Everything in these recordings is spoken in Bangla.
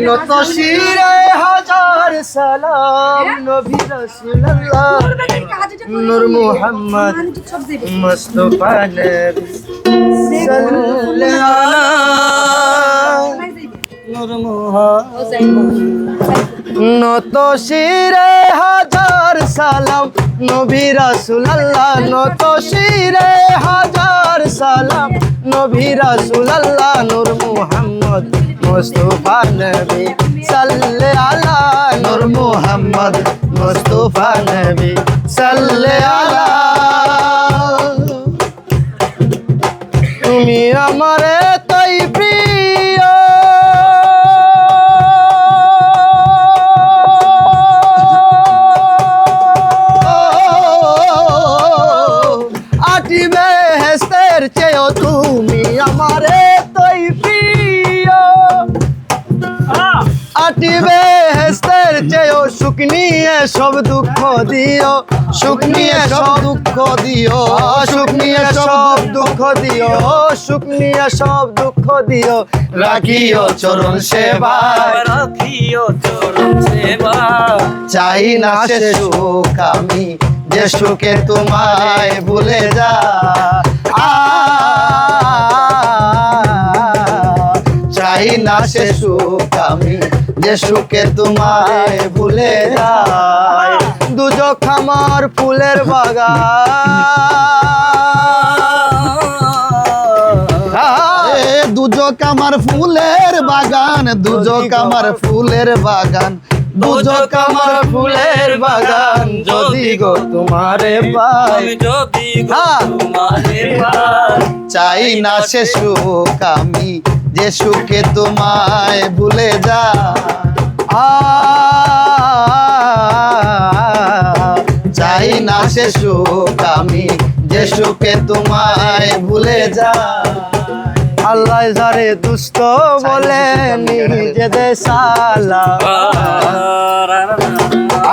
নত শিরে হাজার সালাম নবী রাসূলুল্লাহ নূর মুহাম্মদ মুস্তাফা নবী আলাইহি নত শিরে হাজার সালাম নবী রাসূলুল্লাহ নত শিরে হাজার সালাম। নবী রাসূলুল্লাহ নূর মুহাম্মদ মুস্তফা নবী সাল্লে আলা নূর মুহাম্মদ মুস্তফা নবী। হেস্তের চেয়েও তুমি আমারে তাই প্রিয়। আটিবে হেস্তের চেয়েও সুখ নিয়ে সব দুঃখ দিও। সুখ নিয়ে সব দুঃখ দিও। সুখ নিয়ে সব দুঃখ দিও। সুখ নিয়ে সব দুঃখ দিও। রাখিও চরণ সেবায় রাখিও চরণ সেবা। চাই না সে সুখ আমি যে সুখে তোমায় ভুলে যা না সে সুখ আমি যে সুখে তোমায় ভুলে যাই। দুজক আমার ফুলের বাগান। দুজক আমার ফুলের বাগান দুজক আমার ফুলের বাগান। দুজক আমার ফুলের বাগান যদি গো তোমারে পাই। যদি গো। তোমারে পাই। চাই না সে সুখ আমি যে সুখে তোমায় ভুলে যা। চাই না সে সুখ আমি যে সুখে তোমায় ভুলে যা। আল্লাহ যারে দুষ্ট বলে নিজেদের সালা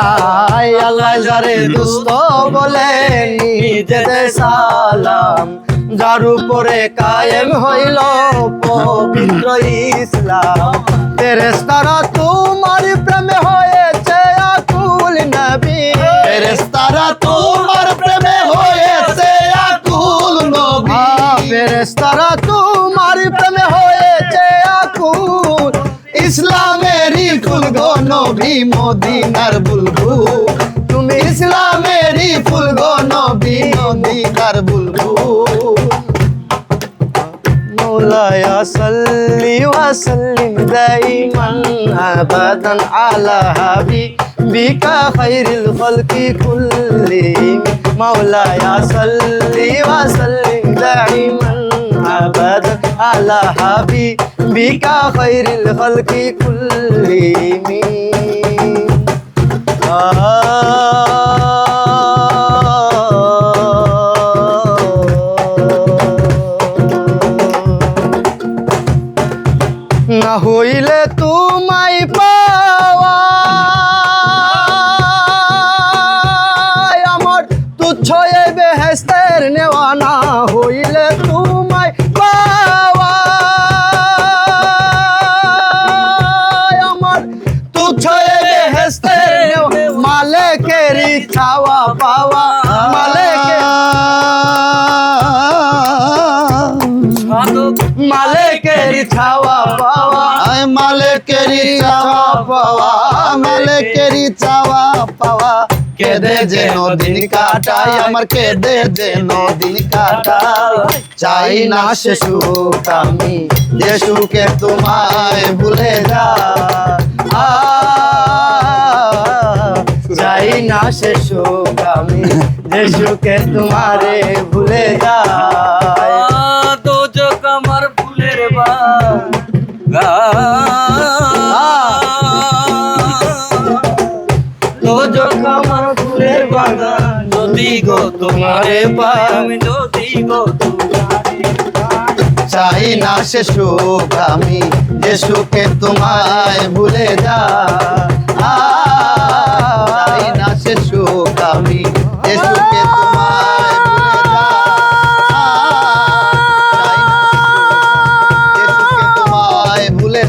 আয় আল্লাহ যারে দুষ্ট বলে নিজেদের সালাম। যার উপরে কায়েম হইল পবিত্র ইসলাম। ফেরেশতারা তোমার প্রেমে হয়েছে আকুল নবী। ফেরেশতারা তোমার প্রেমে হয়েছে আকুল নবী। ফেরেশতারা তোমার প্রেমে হয়েছে আকুল। ইসলামেরই ফুল গো নবী মদিনার বুলবুল। তুমি ইসলামেরই ফুল গো নবী মদিনার বুলবুল। مولاي صلي وسلم دائما ابدا على حبيبك خير الخلق كلهم مولاي صلي وسلم دائما ابدا على حبيبك خير الخلق كلهم না হইলে তোমায় পাওয়া। আমার তুচ্ছ বেহেস্তের নেওয়া না হইলে তোমায় পাওয়া। আমার তুচ্ছ বেহেস্তের নেওয়া মালেকেরই খাওয়া পাওয়া। মালেকের ছাওয়া পাওয়া। আয় মালিকেরই চাওয়া পাওয়া মালিকেরই চাওয়া পাওয়া। কেঁদে যে নদীন কাটাই আমার কেঁদে যে নদীন কাটাই চাই না সে সুখ আমি, যে সুখে তোমায় ভুলে যা যাই না সে সুখ আমি, যে সুখে তোমারে ভুলে যাই আমার ফুলের বাগান যদি গো তোমারে পাই আমি গো চাই না সে সুখ আমি যে সুখে তোমায় ভুলে যা চাই না সে সুখ আমি